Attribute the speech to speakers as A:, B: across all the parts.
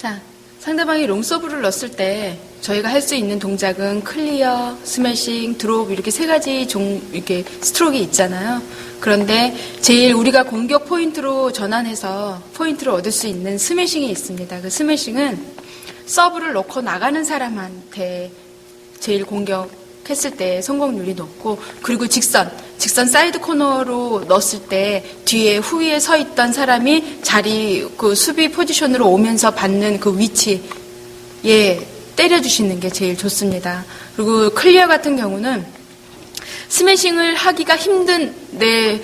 A: 자, 상대방이 롱서브를 넣었을 때 저희가 할 수 있는 동작은 클리어, 스매싱, 드롭 이렇게 세 가지 종 이렇게 스트로크가 있잖아요. 그런데 제일 우리가 공격 포인트로 전환해서 포인트를 얻을 수 있는 스매싱이 있습니다. 그 스매싱은 서브를 넣고 나가는 사람한테 제일 공격했을 때 성공률이 높고 그리고 직선 직선 사이드 코너로 넣었을 때 뒤에 후위에 서 있던 사람이 자리 그 수비 포지션으로 오면서 받는 그 위치에 때려주시는 게 제일 좋습니다. 그리고 클리어 같은 경우는 스매싱을 하기가 힘든 내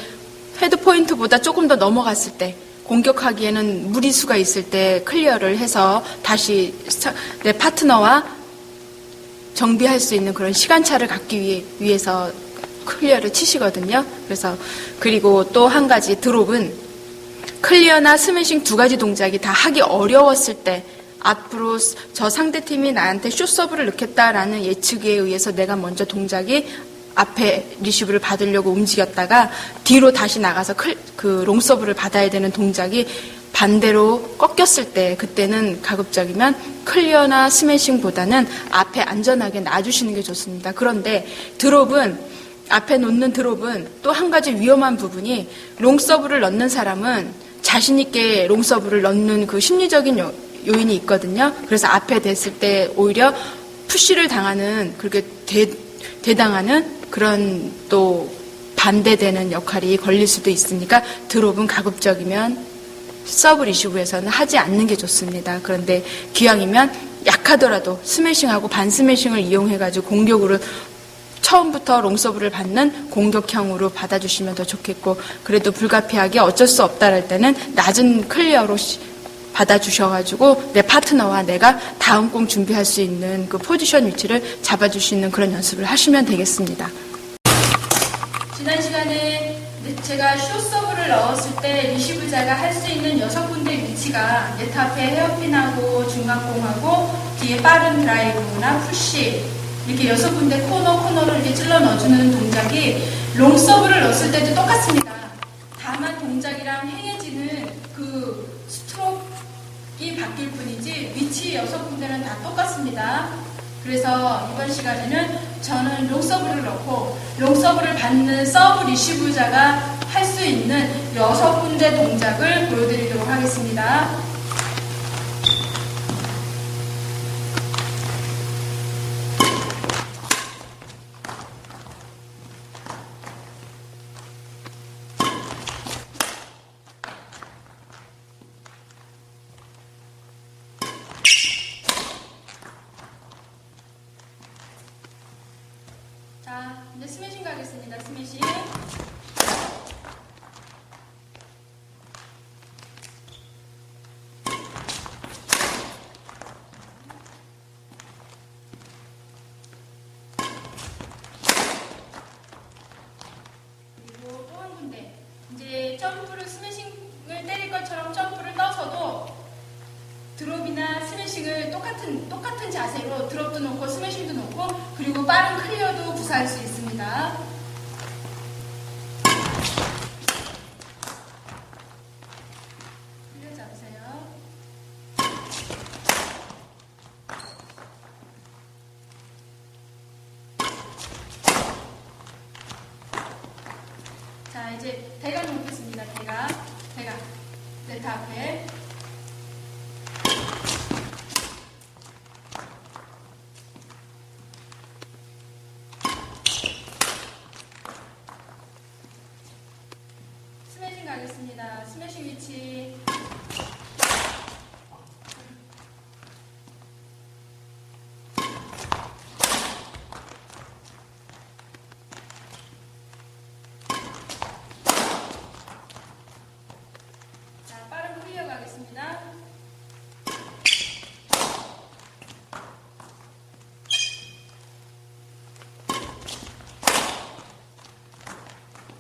A: 헤드 포인트보다 조금 더 넘어갔을 때 공격하기에는 무리수가 있을 때 클리어를 해서 다시 내 파트너와 정비할 수 있는 그런 시간차를 갖기 위해, 위해서 클리어를 치시거든요. 그래서 그리고 또 한 가지 드롭은 클리어나 스매싱 두 가지 동작이 다 하기 어려웠을 때 앞으로 저 상대팀이 나한테 슛 서브를 넣겠다라는 예측에 의해서 내가 먼저 동작이 앞에 리시브를 받으려고 움직였다가 뒤로 다시 나가서 클, 그 롱서브를 받아야 되는 동작이 반대로 꺾였을 때 그때는 가급적이면 클리어나 스매싱보다는 앞에 안전하게 놔주시는 게 좋습니다. 그런데 드롭은 앞에 놓는 드롭은 또 한 가지 위험한 부분이 롱서브를 넣는 사람은 자신있게 롱서브를 넣는 그 심리적인 요, 요인이 있거든요. 그래서 앞에 됐을 때 오히려 푸시를 당하는 그렇게 대, 대당하는 그런 또 반대되는 역할이 걸릴 수도 있으니까 드롭은 가급적이면 서브 리시브에서는 하지 않는 게 좋습니다. 그런데 기왕이면 약하더라도 스매싱하고 반 스매싱을 이용해가지고 공격으로 처음부터 롱서브를 받는 공격형으로 받아주시면 더 좋겠고 그래도 불가피하게 어쩔 수 없다랄 때는 낮은 클리어로 받아주셔가지고 내 파트너와 내가 다음 공 준비할 수 있는 그 포지션 위치를 잡아주시는 그런 연습을 하시면 되겠습니다. 지난 시간에 제가 쇼서브를 넣었을 때 리시브자가 할 수 있는 여섯 군데 위치가 네트 앞에 헤어핀하고 중간공하고 뒤에 빠른 드라이브나 푸시 이렇게 여섯 군데 코너 코너를 이렇게 찔러 넣어주는 동작이 롱서브를 넣었을 때도 똑같습니다. 다만 동작이랑 행해지는 그 스트로크가 바뀔 뿐이지 위치 여섯 군데는 다 똑같습니다. 그래서 이번 시간에는 저는 롱서브를 넣고 롱서브를 받는 서브 리시브자가 할 수 있는 여섯 군데 동작을 보여드리도록 하겠습니다. 자, 이제 스매싱 가겠습니다. 스매싱. 그리고 또 한 군데. 이제 점프를 스매싱을 때릴 것처럼 점프를 떠서도 드롭이나 스매싱을 똑같은 똑같은 자세로 드롭도 놓고 스매싱도 놓고 그리고 빠른 클리어도 구사할 수 있습니다. 클리어 잡으세요. 자 이제 대각 놓겠습니다. 대각 대각 네트 앞에 스매싱 가겠습니다. 스매싱 위치. 자, 빠른 클리어 가겠습니다.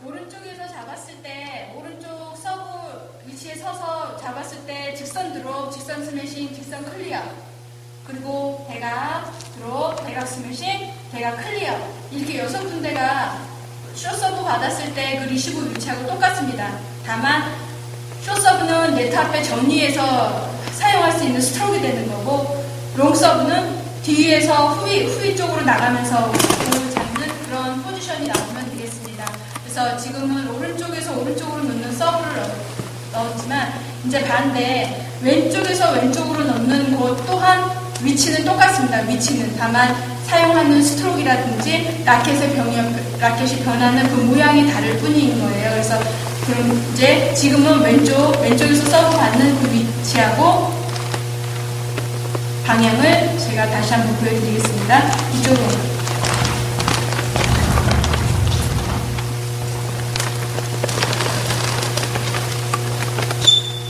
A: 오른쪽에서 잡았을 때 오른쪽 서브 위치에 서서 잡았을 때 직선 드롭, 직선 스매싱, 직선 클리어 그리고 대각 드롭, 대각 스매싱, 대각 클리어 이렇게 여섯 군데가 쇼서브 받았을 때 그 리시브 위치하고 똑같습니다. 다만 쇼서브는 네트 앞에 정리해서 사용할 수 있는 스트로크가 되는 거고 롱 서브는 뒤에서 후위, 후위 쪽으로 나가면서 공을 잡는 그런 포지션이 나오면 되겠습니다. 그래서 지금은 오른쪽에서 오른쪽으로 넣는 서브를 넣- 넣었지만 이제 반대 왼쪽에서 왼쪽으로 넣는 것 또한 위치는 똑같습니다. 위치는 다만 사용하는 스트로크라든지 라켓의 병이 라켓이 변하는 그 모양이 다를 뿐인 거예요. 그래서 그럼 이제 지금은 왼쪽 왼쪽에서 서브 받는 그 위치하고 방향을 제가 다시 한번 보여드리겠습니다. 이쪽으로.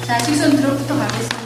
A: 자, 직선 드롭부터 가겠습니다.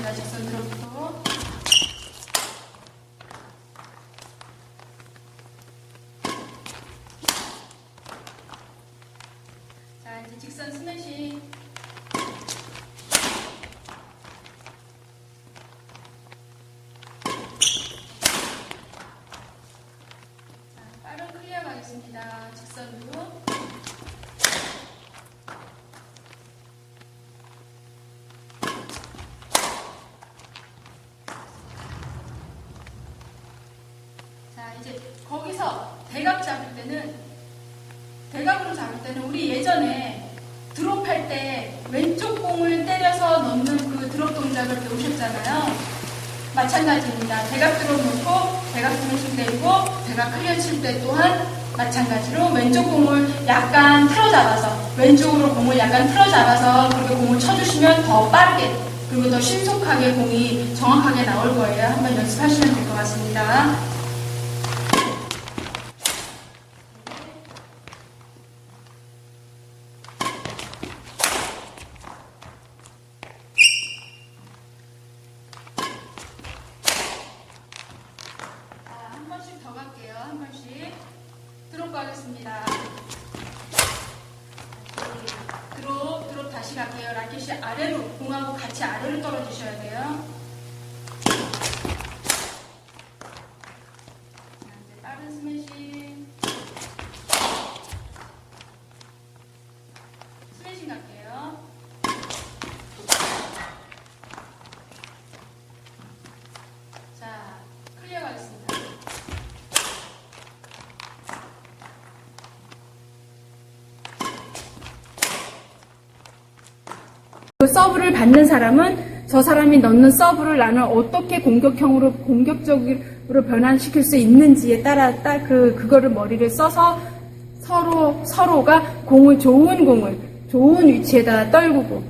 A: 이제 거기서 대각 잡을 때는 대각으로 잡을 때는 우리 예전에 드롭할 때 왼쪽 공을 때려서 넣는 그 드롭 동작을 배우셨잖아요. 마찬가지입니다. 대각 드롭 놓고 대각 스매싱 때리고 대각 클리어 칠 때 또한 마찬가지로 왼쪽 공을 약간 틀어 잡아서 왼쪽으로 공을 약간 틀어 잡아서 그렇게 공을 쳐주시면 더 빠르게 그리고 더 신속하게 공이 정확하게 나올 거예요. 한번 연습하시면 될 것 같습니다. 자, 한 번씩 더 갈게요. 한 번씩. 드롭 가겠습니다. 다시 드롭, 드롭 다시 라켓이 아래로, 공하고 같이 아래로 떨어지셔야 돼요.
B: 서브를 받는 사람은 저 사람이 넣는 서브를 나는 어떻게 공격형으로 공격적으로 변환시킬 수 있는지에 따라 딱 그 그거를 머리를 써서 서로 서로가 공을 좋은 공을 좋은 위치에다 떨구고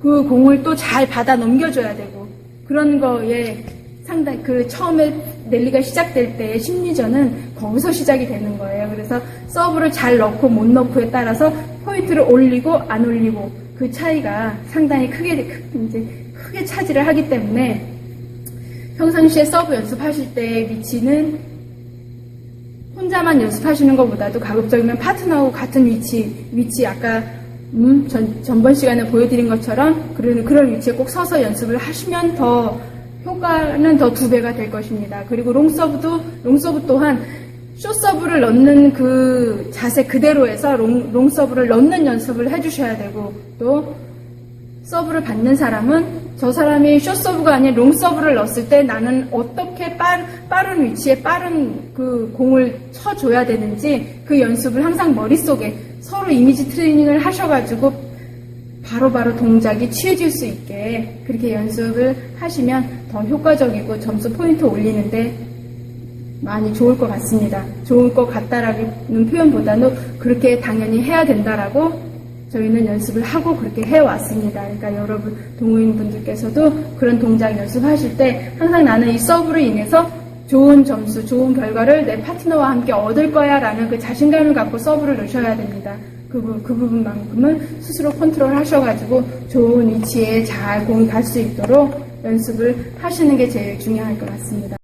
B: 그 공을 또 잘 받아 넘겨줘야 되고 그런 거에 상당 그 처음에 랠리가 시작될 때 심리전은 거기서 시작이 되는 거예요. 그래서 서브를 잘 넣고 못 넣고에 따라서 포인트를 올리고 안 올리고 그 차이가 상당히 크게 크- 이제 크게 차지를 하기 때문에 평상시에 서브 연습하실 때 위치는 혼자만 연습하시는 것보다도 가급적이면 파트너하고 같은 위치, 위치 아까 음, 전, 전번 시간에 보여드린 것처럼 그런, 그런 위치에 꼭 서서 연습을 하시면 더 효과는 더 두 배가 될 것입니다. 그리고 롱서브도, 롱서브 또한 숏서브를 넣는 그 자세 그대로 해서 롱, 롱 서브를 넣는 연습을 해주셔야 되고 또 서브를 받는 사람은 저 사람이 숏서브가 아닌 롱 서브를 넣었을 때 나는 어떻게 빠른, 빠른 위치에 빠른 그 공을 쳐줘야 되는지 그 연습을 항상 머릿속에 서로 이미지 트레이닝을 하셔가지고 바로바로 동작이 취해질 수 있게 그렇게 연습을 하시면 더 효과적이고 점수 포인트 올리는데 많이 좋을 것 같습니다. 좋을 것 같다라는 표현보다는 그렇게 당연히 해야 된다라고 저희는 연습을 하고 그렇게 해왔습니다. 그러니까 여러분 동호인분들께서도 그런 동작 연습하실 때 항상 나는 이 서브로 인해서 좋은 점수, 좋은 결과를 내 파트너와 함께 얻을 거야 라는 그 자신감을 갖고 서브를 넣으셔야 됩니다. 그, 부- 그 부분만큼은 스스로 컨트롤 하셔가지고 좋은 위치에 잘 공이 갈 수 있도록 연습을 하시는 게 제일 중요할 것 같습니다.